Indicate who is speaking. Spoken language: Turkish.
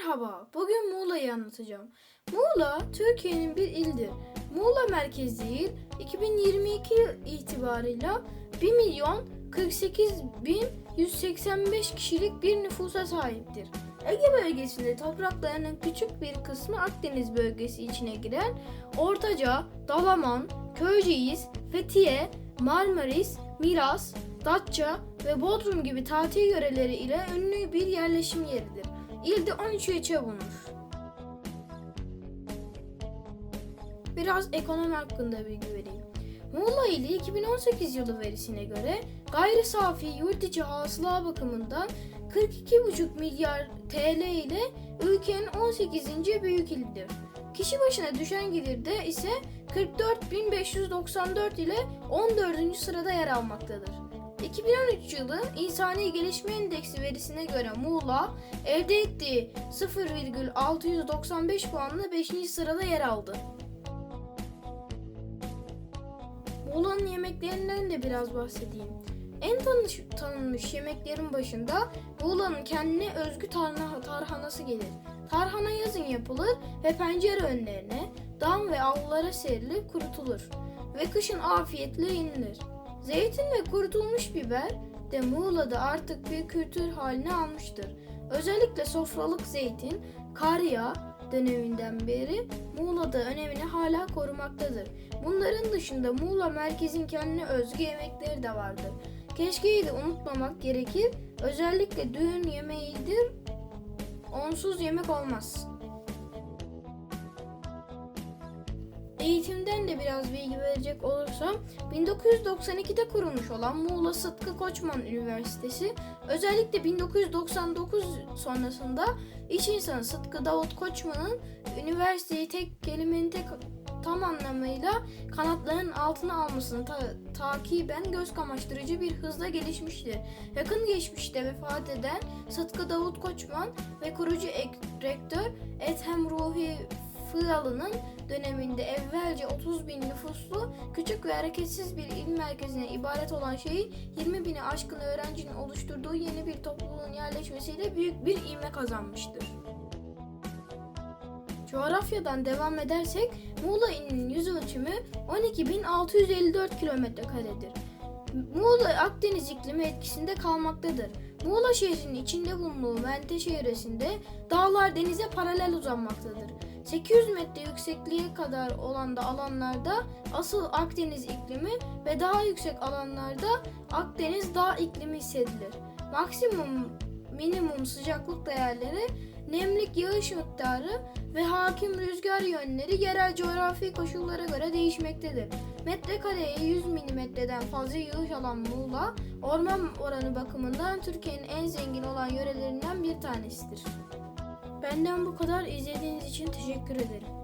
Speaker 1: Merhaba, bugün Muğla'yı anlatacağım. Muğla, Türkiye'nin bir ildir. Muğla merkezli il 2022 itibarıyla 1 milyon 48 bin 185 kişilik bir nüfusa sahiptir. Ege bölgesinde topraklarının küçük bir kısmı Akdeniz bölgesi içine giren Ortaca, Dalaman, Köyceğiz, Fethiye, Marmaris, Milas, Datça ve Bodrum gibi tatil yöreleri ile ünlü bir yerleşim yeridir. İlde 13 ilçe bulunur. Biraz ekonomi hakkında bilgi vereyim. Muğla ili 2018 yılı verisine göre gayri safi yurt içi hasıla bakımından 42,5 milyar TL ile ülkenin 18. büyük ilidir. Kişi başına düşen gelirde ise 44.594 ile 14. sırada yer almaktadır. 2013 yılı İnsani Gelişme Endeksi verisine göre Muğla elde ettiği 0,695 puanla 5. sırada yer aldı. Muğla'nın yemeklerinden de biraz bahsedeyim. En tanış, tanınmış yemeklerin başında Muğla'nın kendine özgü tarhana, tarhanası gelir. Tarhana yazın yapılır ve pencere önlerine, dam ve avlulara serilip kurutulur ve kışın afiyetle yenilir. Zeytin ve kurutulmuş biber de Muğla'da artık bir kültür haline almıştır. Özellikle sofralık zeytin, karya döneminden beri Muğla'da önemini hala korumaktadır. Bunların dışında Muğla merkezin kendine özgü yemekleri de vardır. Keşkeyi de unutmamak gerekir. Özellikle düğün yemeğidir. Onsuz yemek olmaz. Eğitimden de biraz bilgi verecek olursam 1992'de kurulmuş olan Muğla Sıtkı Koçman Üniversitesi özellikle 1999 sonrasında iş insanı Sıtkı Davut Koçman'ın üniversiteyi tek kelimenin tek tam anlamıyla kanatlarının altına almasını ta- takiben göz kamaştırıcı bir hızla gelişmiştir. Yakın geçmişte vefat eden Sıtkı Davut Koçman ve kurucu ek- rektör Ethem Ruhi Fıralı'nın döneminde evvelce 30 bin nüfuslu küçük ve hareketsiz bir il merkezine ibaret olan şehir 20 bini aşkın öğrencinin oluşturduğu yeni bir topluluğun yerleşmesiyle büyük bir ivme kazanmıştır. Coğrafyadan devam edersek Muğla ilinin yüz ölçümü 12.654 kilometre karedir. Muğla Akdeniz iklimi etkisinde kalmaktadır. Muğla şehrinin içinde bulunduğu Menteşe yöresinde dağlar denize paralel uzanmaktadır. 800 metre yüksekliğe kadar olan da alanlarda asıl Akdeniz iklimi ve daha yüksek alanlarda Akdeniz dağ iklimi hissedilir. Maksimum minimum sıcaklık değerleri, nemlik yağış miktarı ve hakim rüzgar yönleri yerel coğrafi koşullara göre değişmektedir. Metrekareye 100 milimetreden fazla yağış alan Muğla, orman oranı bakımından Türkiye'nin en zengin olan yörelerinden bir tanesidir. Benden bu kadar izlediğiniz için teşekkür ederim.